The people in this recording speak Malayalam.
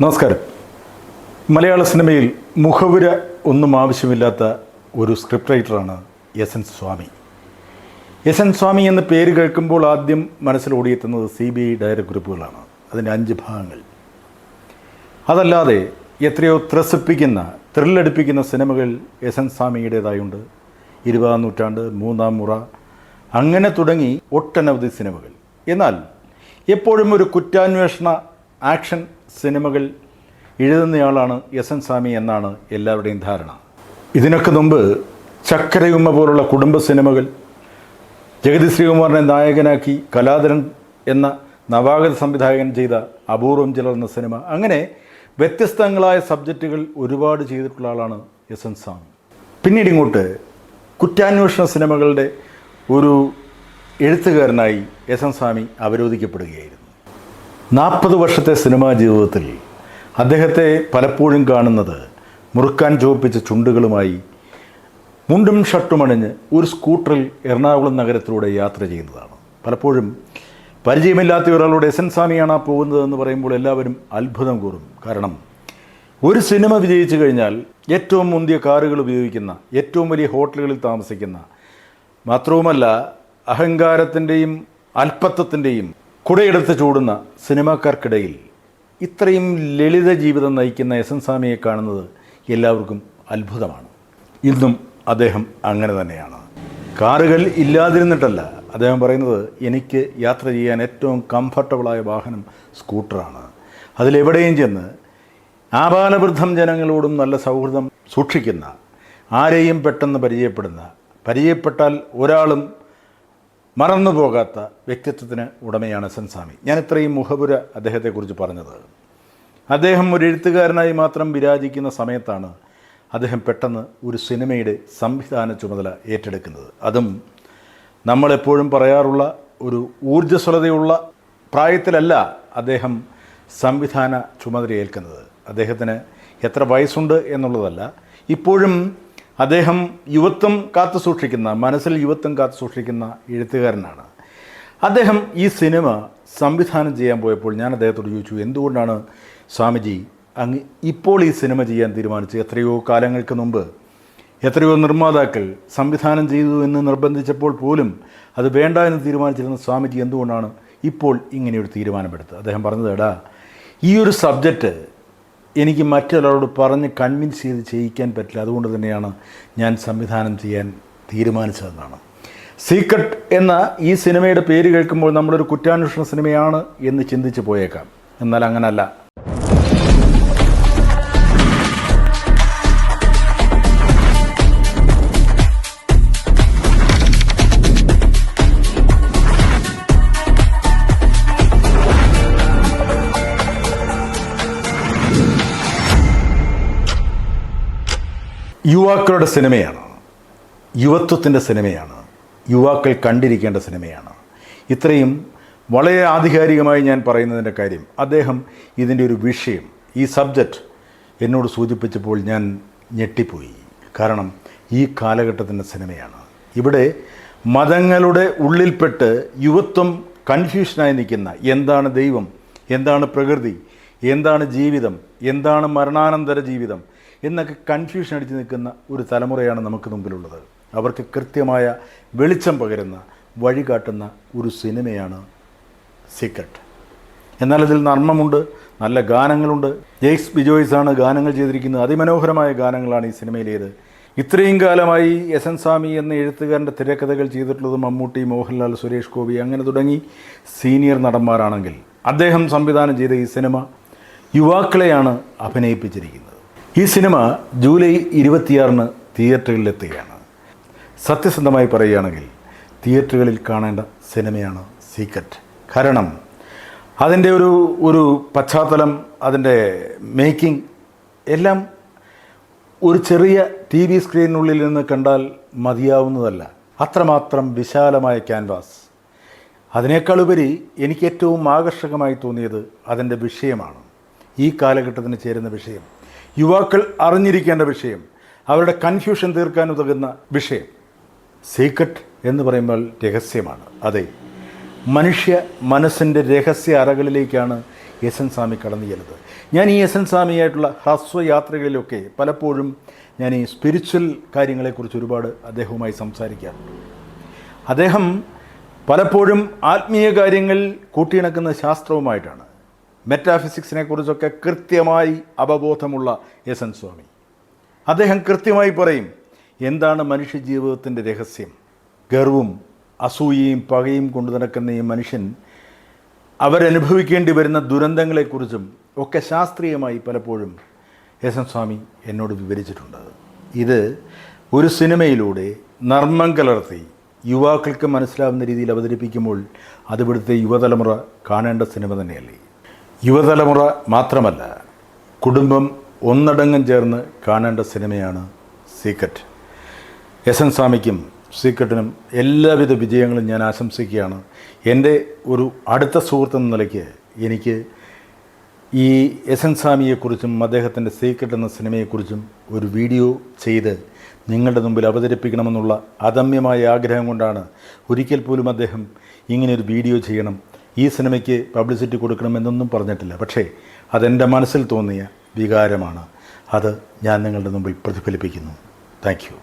നമസ്കാരം. മലയാള സിനിമയിൽ മുഖവുര ഒന്നും ആവശ്യമില്ലാത്ത ഒരു script റൈറ്ററാണ് S N Swami. S N Swami എന്ന പേര് കേൾക്കുമ്പോൾ ആദ്യം മനസ്സിൽ ഓടിയെത്തുന്നത് സി ബി ഐ ഡയറി ഗ്രൂപ്പുകളാണ് അതിന്റെ അഞ്ച് ഭാഗങ്ങൾ. അതല്ലാതെ എത്രയോ ത്രസിപ്പിക്കുന്ന ത്രില്ലടിപ്പിക്കുന്ന സിനിമകൾ എസ് എൻ സ്വാമിയുടേതായുണ്ട്. ഇരുപതാം നൂറ്റാണ്ട് മൂന്നാം മുറ അങ്ങനെ തുടങ്ങി ഒട്ടനവധി സിനിമകൾ. എന്നാൽ എപ്പോഴും ഒരു കുറ്റാന്വേഷണ ആക്ഷൻ സിനിമകൾ എഴുതുന്നയാളാണ് എസ് എൻ സ്വാമി എന്നാണ് എല്ലാവരുടെയും ധാരണ. ഇതിനൊക്കെ മുമ്പ് ചക്കരയുമ്മ പോലുള്ള കുടുംബ സിനിമകൾ ജഗതി ശ്രീകുമാറിനെ നായകനാക്കി കലാധരൻ എന്ന നവാഗത സംവിധായകൻ ചെയ്ത അപൂർവം ചിലർന്ന സിനിമ. അങ്ങനെ വ്യത്യസ്തങ്ങളായ സബ്ജക്റ്റുകൾ ഒരുപാട് ചെയ്തിട്ടുള്ള ആളാണ് എസ് എൻ സ്വാമി. പിന്നീട് ഇങ്ങോട്ട് കുറ്റാന്വേഷണ സിനിമകളുടെ ഒരു എഴുത്തുകാരനായി എസ് എൻ സ്വാമി അവരോധിക്കപ്പെടുകയായിരുന്നു. നാൽപ്പത് വർഷത്തെ സിനിമാ ജീവിതത്തിൽ അദ്ദേഹത്തെ പലപ്പോഴും കാണുന്നത് മുറുക്കാൻ ചുവപ്പിച്ച ചുണ്ടുകളുമായി മുണ്ടും ഷർട്ടും അണിഞ്ഞ് ഒരു സ്കൂട്ടറിൽ എറണാകുളം നഗരത്തിലൂടെ യാത്ര ചെയ്യുന്നതാണ്. പലപ്പോഴും പരിചയമില്ലാത്ത ഒരാളോട് എസ് എൻ സ്വാമിയാണ് ആ പോകുന്നതെന്ന് പറയുമ്പോൾ എല്ലാവരും അത്ഭുതം കൂറും. കാരണം ഒരു സിനിമ വിജയിച്ചു കഴിഞ്ഞാൽ ഏറ്റവും മുന്തിയ കാറുകൾ ഉപയോഗിക്കുന്ന ഏറ്റവും വലിയ ഹോട്ടലുകളിൽ താമസിക്കുന്ന മാത്രവുമല്ല അഹങ്കാരത്തിന്റെയും അല്പത്വത്തിന്റെയും കുടയെടുത്ത് ചൂടുന്ന സിനിമാക്കാർക്കിടയിൽ ഇത്രയും ലളിത ജീവിതം നയിക്കുന്ന എസ് എൻ സ്വാമിയെ കാണുന്നത് എല്ലാവർക്കും അത്ഭുതമാണ്. ഇന്നും അദ്ദേഹം അങ്ങനെ തന്നെയാണ്. കാറുകൾ ഇല്ലാതിരുന്നിട്ടല്ല. അദ്ദേഹം പറയുന്നത് എനിക്ക് യാത്ര ചെയ്യാൻ ഏറ്റവും കംഫർട്ടബിളായ വാഹനം സ്കൂട്ടറാണ്. അതിലെവിടെയും ചെന്ന് ആപാലവൃദ്ധം ജനങ്ങളോടും നല്ല സൗഹൃദം സൂക്ഷിക്കുന്ന ആരെയും പെട്ടെന്ന് പരിചയപ്പെടുന്ന പരിചയപ്പെട്ടാൽ ഒരാളും മറന്നു പോകാത്ത വ്യക്തിത്വത്തിന് ഉടമയാണ് സ്വാമി ഞാൻ ഇത്രയും മുഖപുര അദ്ദേഹത്തെക്കുറിച്ച് പറഞ്ഞത്. അദ്ദേഹം ഒരു എഴുത്തുകാരനായി മാത്രം വിരാജിക്കുന്ന സമയത്താണ് അദ്ദേഹം പെട്ടെന്ന് ഒരു സിനിമയുടെ സംവിധാന ചുമതല ഏറ്റെടുക്കുന്നത്. അതും നമ്മളെപ്പോഴും പറയാറുള്ള ഒരു ഊർജസ്വലതയുള്ള പ്രായത്തിലല്ല അദ്ദേഹം സംവിധാന ചുമതല ഏൽക്കുന്നത് അദ്ദേഹത്തിന് എത്ര വയസ്സുണ്ട് എന്നുള്ളതല്ല ഇപ്പോഴും അദ്ദേഹം യുവത്വം കാത്തു സൂക്ഷിക്കുന്ന മനസ്സിൽ യുവത്വം കാത്തു സൂക്ഷിക്കുന്ന എഴുത്തുകാരനാണ്. അദ്ദേഹം ഈ സിനിമ സംവിധാനം ചെയ്യാൻ പോയപ്പോൾ ഞാൻ അദ്ദേഹത്തോട് ചോദിച്ചു എന്തുകൊണ്ടാണ് സ്വാമിജി അങ്ങ് ഇപ്പോൾ ഈ സിനിമ ചെയ്യാൻ തീരുമാനിച്ചു എത്രയോ കാലങ്ങൾക്ക് മുമ്പ് എത്രയോ നിർമ്മാതാക്കൾ സംവിധാനം ചെയ്തു എന്ന് നിർബന്ധിച്ചപ്പോൾ പോലും അത് വേണ്ട എന്ന് തീരുമാനിച്ചിരുന്ന സ്വാമിജി എന്തുകൊണ്ടാണ് ഇപ്പോൾ ഇങ്ങനെയൊരു തീരുമാനമെടുത്തത്? അദ്ദേഹം പറഞ്ഞത് എടാ ഈ ഒരു സബ്ജക്റ്റ് എനിക്ക് മറ്റൊരാളോട് പറഞ്ഞ് കൺവിൻസ് ചെയ്ത് ചെയ്യിക്കാൻ പറ്റില്ല. അതുകൊണ്ട് തന്നെയാണ് ഞാൻ സംവിധാനം ചെയ്യാൻ തീരുമാനിച്ചതെന്നാണ്. സീക്രട്ട് എന്ന ഈ സിനിമയുടെ പേര് കേൾക്കുമ്പോൾ നമ്മളൊരു കുറ്റാന്വേഷണ സിനിമയാണ് എന്ന് ചിന്തിച്ച് പോയേക്കാം. എന്നാൽ അങ്ങനല്ല. യുവാക്കളുടെ സിനിമയാണ്. യുവത്വത്തിന്റെ സിനിമയാണ്. യുവാക്കൾ കണ്ടിരിക്കേണ്ട സിനിമയാണ്. ഇത്രയും വളരെ ആധികാരികമായി ഞാൻ പറയുന്നതിന്റെ കാര്യം അദ്ദേഹം ഇതിന്റെ ഒരു വിഷയം ഈ സബ്ജക്റ്റ് എന്നോട് സൂചിപ്പിച്ചപ്പോൾ ഞാൻ ഞെട്ടിപ്പോയി. കാരണം ഈ കാലഘട്ടത്തിന്റെ സിനിമയാണ്. ഇവിടെ മതങ്ങളുടെ ഉള്ളിൽപ്പെട്ട് യുവത്വം കൺഫ്യൂഷനായി നിൽക്കുന്ന എന്താണ് ദൈവം എന്താണ് പ്രകൃതി എന്താണ് ജീവിതം എന്താണ് മരണാനന്തര ജീവിതം എന്നൊക്കെ കൺഫ്യൂഷൻ അടിച്ച് നിൽക്കുന്ന ഒരു തലമുറയാണ് നമുക്ക് മുമ്പിലുള്ളത്. അവർക്ക് കൃത്യമായ വെളിച്ചം പകരുന്ന വഴി കാട്ടുന്ന ഒരു സിനിമയാണ് സീക്രട്ട് എന്നാൽ അതിൽ നർമ്മമുണ്ട് നല്ല ഗാനങ്ങളുണ്ട്. ജെയ്സ് ബിജോയ്സാണ് ഗാനങ്ങൾ ചെയ്തിരിക്കുന്നത്. അതിമനോഹരമായ ഗാനങ്ങളാണ് ഈ സിനിമയിലേത്. ഇത്രയും കാലമായി എസ് എൻ സ്വാമി എന്ന എഴുത്തുകാരന്റെ തിരക്കഥകൾ ചെയ്തിട്ടുള്ളത് മമ്മൂട്ടി മോഹൻലാൽ സുരേഷ് ഗോപി അങ്ങനെ തുടങ്ങി സീനിയർ നടന്മാരാണെങ്കിൽ അദ്ദേഹം സംവിധാനം ചെയ്ത ഈ സിനിമ യുവാക്കളെയാണ് അഭിനയിപ്പിച്ചിരിക്കുന്നത്. ഈ സിനിമ ജൂലൈ ഇരുപത്തിയാറിന് തിയേറ്ററുകളിലെത്തുകയാണ് സത്യസന്ധമായി പറയുകയാണെങ്കിൽ തിയേറ്ററുകളിൽ കാണേണ്ട സിനിമയാണ് സീക്രറ്റ് കാരണം അതിന്റെ ഒരു ഒരു പശ്ചാത്തലം അതിന്റെ മേക്കിംഗ് എല്ലാം ഒരു ചെറിയ ടി വി സ്ക്രീനിനുള്ളിൽ നിന്ന് കണ്ടാൽ മതിയാവുന്നതല്ല. അത്രമാത്രം വിശാലമായ ക്യാൻവാസ്. അതിനേക്കാളുപരി എനിക്ക് ഏറ്റവും ആകർഷകമായി തോന്നിയത് അതിന്റെ വിഷയമാണ്. ഈ കാലഘട്ടത്തിന് ചേരുന്ന വിഷയം. യുവാക്കൾ അറിഞ്ഞിരിക്കേണ്ട വിഷയം അവരുടെ കൺഫ്യൂഷൻ തീർക്കാൻ ഉതകുന്ന വിഷയം സീക്രട്ട് എന്ന് പറയുമ്പോൾ രഹസ്യമാണ്. അതെ മനുഷ്യ മനസ്സിന്റെ രഹസ്യ അറകളിലേക്കാണ് എസ് എൻ സ്വാമി കടന്നു ചെല്ലുന്നത്. ഞാൻ ഈ എസ് എൻ സ്വാമിയായിട്ടുള്ള ഹ്രസ്വയാത്രകളിലൊക്കെ പലപ്പോഴും ഞാൻ ഈ സ്പിരിച്വൽ കാര്യങ്ങളെക്കുറിച്ച് ഒരുപാട് അദ്ദേഹവുമായി സംസാരിക്കാറുണ്ട്. അദ്ദേഹം പലപ്പോഴും ആത്മീയ കാര്യങ്ങളിൽ കൂട്ടിയിണക്കുന്ന ശാസ്ത്രവുമായിട്ടാണ്. മെറ്റാഫിസിക്സിനെ കുറിച്ചൊക്കെ കൃത്യമായി അവബോധമുള്ള എസ് എൻ സ്വാമി. അദ്ദേഹം കൃത്യമായി പറയും എന്താണ് മനുഷ്യ ജീവിതത്തിന്റെ രഹസ്യം? ഗർവും അസൂയയും പകയും കൊണ്ടു നടക്കുന്ന ഈ മനുഷ്യൻ അവരനുഭവിക്കേണ്ടി വരുന്ന ദുരന്തങ്ങളെക്കുറിച്ചും ഒക്കെ ശാസ്ത്രീയമായി പലപ്പോഴും എസ് എൻ സ്വാമി എന്നോട് വിവരിച്ചിട്ടുണ്ട്. ഇത് ഒരു സിനിമയിലൂടെ നർമ്മം കലർത്തി യുവാക്കൾക്ക് മനസ്സിലാവുന്ന രീതിയിൽ അവതരിപ്പിക്കുമ്പോൾ അതിവിടുത്തെ യുവതലമുറ കാണേണ്ട സിനിമ തന്നെയല്ലേ? യുവതലമുറ മാത്രമല്ല കുടുംബം ഒന്നടങ്കം ചേർന്ന് കാണേണ്ട സിനിമയാണ് സീക്രട്ട്. എസ് എൻ സ്വാമിക്കും സീക്രട്ടിനും എല്ലാവിധ വിജയങ്ങളും ഞാൻ ആശംസിക്കുകയാണ്. എന്റെ ഒരു അടുത്ത സുഹൃത്ത് എന്ന നിലയ്ക്ക് എനിക്ക് ഈ എസ് എൻ സ്വാമിയെക്കുറിച്ചും അദ്ദേഹത്തിന്റെ സീക്രട്ട് എന്ന സിനിമയെക്കുറിച്ചും ഒരു വീഡിയോ ചെയ്ത് നിങ്ങളുടെ മുമ്പിൽ അവതരിപ്പിക്കണമെന്നുള്ള അദമ്യമായ ആഗ്രഹം കൊണ്ടാണ് ഒരിക്കൽ പോലും അദ്ദേഹം ഇങ്ങനെയൊരു വീഡിയോ ചെയ്യണം. ഈ സിനിമയ്ക്ക് പബ്ലിസിറ്റി കൊടുക്കണമെന്നൊന്നും പറഞ്ഞിട്ടില്ല. പക്ഷേ അതെന്റെ മനസ്സിൽ തോന്നിയ വികാരമാണ്. അത് ഞാൻ നിങ്ങളുടെ മുമ്പിൽ പ്രതിഫലിപ്പിക്കുന്നു. Thank you.